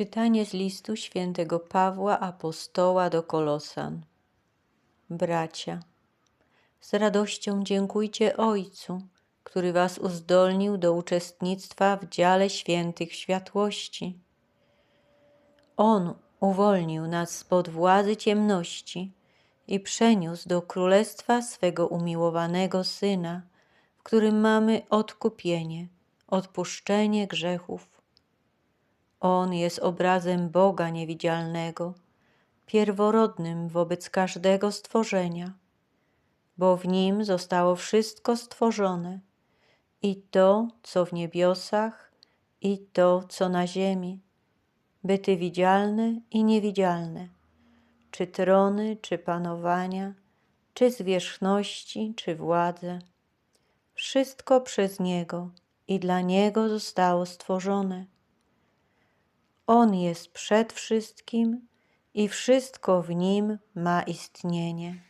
Czytanie z listu świętego Pawła Apostoła do Kolosan. Bracia, z radością dziękujcie Ojcu, który was uzdolnił do uczestnictwa w dziale świętych światłości. On uwolnił nas spod władzy ciemności i przeniósł do królestwa swego umiłowanego Syna, w którym mamy odkupienie, odpuszczenie grzechów. On jest obrazem Boga niewidzialnego, pierworodnym wobec każdego stworzenia, bo w Nim zostało wszystko stworzone, i to, co w niebiosach, i to, co na ziemi, byty widzialne i niewidzialne, czy trony, czy panowania, czy zwierzchności, czy władze. Wszystko przez Niego i dla Niego zostało stworzone. On jest przed wszystkim i wszystko w Nim ma istnienie.